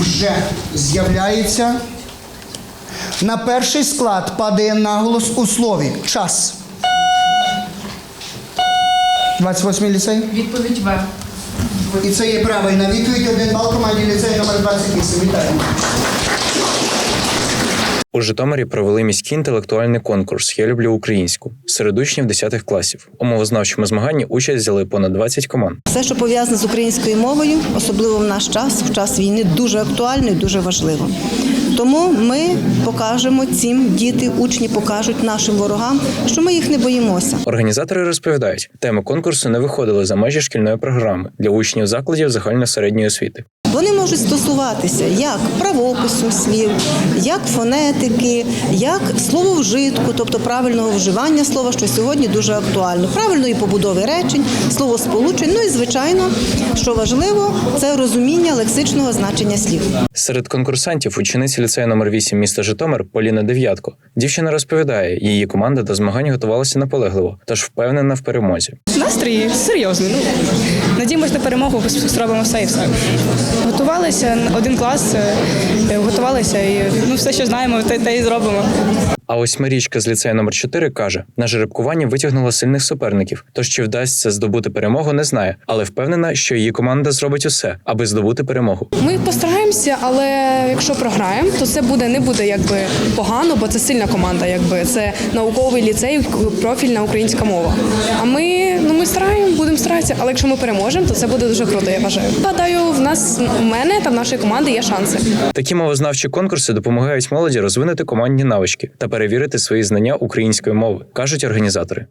вже з'являється. На перший склад падає наголос у слові час. 28 ліцей. Відповідь В. І це є правильна відповідь. Один бал команді ліцей номер 28. Вітаємо. У Житомирі провели міський інтелектуальний конкурс Я люблю українську серед учнів 10 класів. У мовознавчому змаганні участь взяли понад 20 команд. Все, що пов'язане з українською мовою, особливо в наш час, в час війни, дуже актуально і дуже важливо. Тому ми покажемо цим діти, учні покажуть нашим ворогам, що ми їх не боїмося. Організатори розповідають, теми конкурсу не виходили за межі шкільної програми для учнів закладів загальносередньої освіти. Вони можуть стосуватися як правопису слів, як фонетики, як слововжитку, тобто правильного вживання слова, що сьогодні дуже актуально, правильної побудови речень, словосполучень. Ну і звичайно, що важливо, це розуміння лексичного значення слів. Серед конкурсантів учениця ліцею номер 8 міста Житомир Поліна Дев'ятко. Дівчина розповідає, її команда до змагань готувалася наполегливо, тож впевнена в перемозі. Настрій серйозний. Ну надіємось на перемогу, зробимо все і все. Готувалися один клас, е, готувалися і ну все, що знаємо, те, те і зробимо. А ось Марічка з ліцею номер 4 каже: на жеребкуванні витягнула сильних суперників. Тож чи вдасться здобути перемогу, не знає, але впевнена, що її команда зробить усе, аби здобути перемогу. Ми постараємося, але якщо програємо, то це буде не буде якби погано, бо це сильна команда, якби це науковий ліцей, профільна українська мова. А ми ну ми стараємо, будемо старатися. Але якщо ми переможемо, то це буде дуже круто. Я вважаю. Гадаю, в нас в мене та в нашої команди є шанси. Такі мовознавчі конкурси допомагають молоді розвинути командні навички та перевірити свої знання української мови, кажуть організатори.